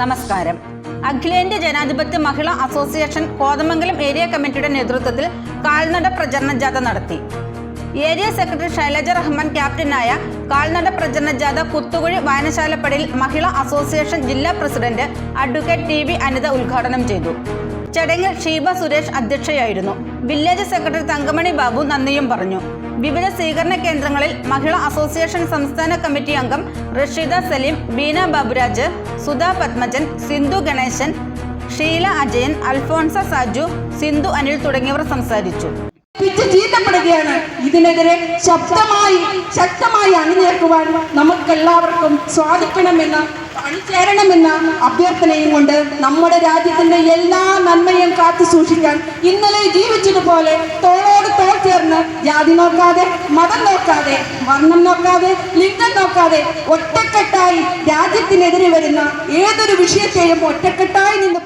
നമസ്കാരം. അഖിലേന്ത്യാ ജനാധിപത്യ മഹിളാ അസോസിയേഷൻ കോതമംഗലം ഏരിയ കമ്മിറ്റിയുടെ നേതൃത്വത്തിൽ കാൽനട പ്രചരണ ജാഥ നടത്തി. ഏരിയ സെക്രട്ടറി ശൈലജ റഹ്മാൻ ക്യാപ്റ്റനായ കാൽനട പ്രചരണ ജാഥ കുത്തുകുഴി വായനശാലപ്പടിയിൽ മഹിളാ അസോസിയേഷൻ ജില്ലാ president advocate T V Anitha ഉദ്ഘാടനം ചെയ്തു. ചടങ്ങിൽ ഷീബ സുരേഷ് അധ്യക്ഷയായിരുന്നു. വില്ലേജ് സെക്രട്ടറി തങ്കമണി ബാബു നന്ദിയും പറഞ്ഞു. വിവിധ സ്വീകരണ കേന്ദ്രങ്ങളിൽ മഹിളാ അസോസിയേഷൻ സംസ്ഥാന കമ്മിറ്റി അംഗം റഷീദ സലീം ബീന ബാബുരാജ് സുധാ പത്മജൻ സിന്ധു ഗണേശൻ ഷീല അജയൻ അൽഫോൺസ സാജു സിന്ധു അനിൽ തുടങ്ങിയവർ സംസാരിച്ചു. ഇതിനെതിരെ ശബ്ദമായി ശക്തമായി അണിഞ്ഞേക്കുവാൻ നമുക്കെല്ലാവർക്കും സ്വാധിക്കണമെന്ന അണിചേരണമെന്ന അഭ്യർത്ഥനയും കൊണ്ട് നമ്മുടെ രാജ്യത്തിന്റെ എല്ലാ നന്മയും കാത്തു സൂക്ഷിക്കാൻ ഇന്നലെ ജീവിച്ചതുപോലെ തോളോട് തോൾ ചേർന്ന് ജാതി നോക്കാതെ മതം നോക്കാതെ വർണം നോക്കാതെ ലിംഗം നോക്കാതെ ഒറ്റക്കെട്ടായി രാജ്യത്തിനെതിരെ വരുന്ന ഏതൊരു വിഷയത്തെയും ഒറ്റക്കെട്ടായി നിന്ന്